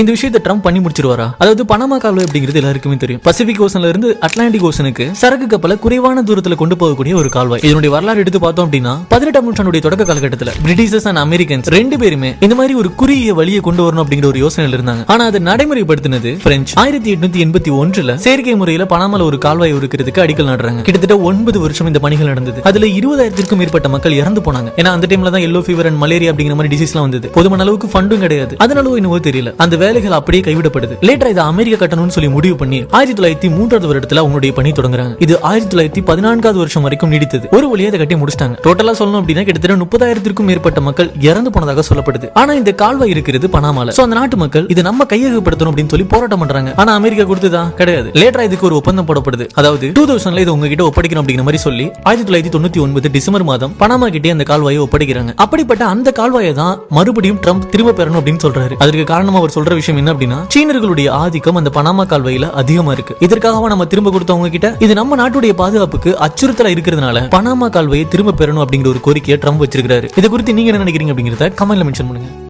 இந்த விஷயத்தை ட்ரம்ப் பண்ணி முடிச்சிருவாரா? அதாவது பனமா கால்வாய் அப்படிங்கிறது எல்லாருக்குமே தெரியும். பசிபிக் ஓசன்ல இருந்து அட்லாண்டிக் ஓசனுக்கு சரக்கு கப்பலை குறைவான தூரத்துல கொண்டு போகக்கூடிய ஒரு கால்வாய். இதனுடைய வரலாறு எடுத்து பார்த்தோம் அப்படின்னா பதினெட்டாம் நூற்றாண்டுடைய தொடக்க காலகட்டத்தில் பிரிட்டிஷர்ஸ் அண்ட் அமெரிக்கன்ஸ் ரெண்டு பேருமே இந்த மாதிரி ஒரு குறுகிய வழியை கொண்டு வரணும் அப்படிங்கிற ஒரு யோசனையில இருந்தாங்க. ஆனா அதை நடைமுறைப்படுத்தினது பிரெஞ்சு ஆயிரத்தி எட்நூத்தி எண்பத்தி ஒன்றுல செயற்கை முறையில பனாமால ஒரு கால்வாய் இருக்கிறதுக்கு அடிக்கல் நடுறாங்க கிட்டத்தட்ட ஒன்பது வருஷம் இந்த பணிகள் நடந்தது. அதுல இருபதாயிரத்திற்கும் மேற்பட்ட மக்கள் இறந்து போனாங்க. ஏன்னா அந்த டைம்ல தான் எல்லோ ஃபீவர் அண்ட் மலேரியா அப்படிங்கிற மாதிரி டிசீஸ் வந்தது. போதுமான அளவுக்கு ஃபண்டும் கிடையாது. அதனால என்னவோ தெரியல. அந்த வேலைகள் அப்படியே கைவிடப்படுது. லேட்டர் இதை அமெரிக்கா கட்டணும்னு சொல்லி முடிவு பண்ணி ஆயிரத்தி தொள்ளாயிரத்தி மூன்றாவது வருடத்துல அவங்களுடைய பணி தொடங்குறாங்க. இது ஆயிரத்தி தொள்ளாயிரத்தி பதினான்காவது வருஷம் வரைக்கும் நீடித்தது. ஒரு வழியை அதை கட்டி முடிச்சிட்டாங்க. டோட்டலா சொல்லணும் அப்படின்னா கிட்டத்தட்ட முப்பதாயிரத்திற்கும் மேற்பட்ட மக்கள் இறந்து போனதாக சொல்லப்படுது. ஆனா இந்த கால்வாய் இருக்கிறது பனாமால சோ அந்த நாட்டு மக்கள் இது நம்ம கையகப்படுத்தணும் அப்படின்னு சொல்லி போராட்டம் பண்றாங்க. ஆனா அமெரிக்கா கொடுத்ததா? கிடையாது. லேட்டரா இதுக்கு ஒரு ஒப்பந்தம் போடப்படுது. அதாவது டூ தௌசண்ட்ல இது உங்ககிட்ட ஒப்படைக்கணும் அப்படிங்கிற மாதிரி சொல்லி ஆயிரத்தி தொள்ளாயிரத்தி தொண்ணூத்தி ஒன்பது டிசம்பர் மாதம் பனாமா கிட்டே அந்த கால்வாயை ஒப்படைக்கிறாங்க. அப்படிப்பட்ட அந்த கால்வாயை தான் மறுபடியும் ட்ரம்ப் திரும்ப பெறணும் அப்படின்னு சொல்றாரு. அதற்கு காரணமா அவர் சொல்ற விஷயம் என்ன அப்படின்னா சீனர்களுடைய ஆதிக்கம் அந்த பனாமா கால்வாயில அதிகமா இருக்கு. இதற்காக நம்ம திரும்ப கொடுத்தவங்க கிட்ட இது நம்ம நாட்டுடைய பாதுகாப்புக்கு அச்சுறுத்தலா இருக்கிறதுனால பனாமா கால்வாயை திரும்ப பெறணும் அப்படிங்கிற ஒரு கோரிக்கையை ட்ரம்ப் வச்சிருக்காரு இதை குறித்து நீங்க என்ன நினைக்கிறீங்க அப்படிங்கறத கமெண்ட்ல மென்ஷன் பண்ணுங்க.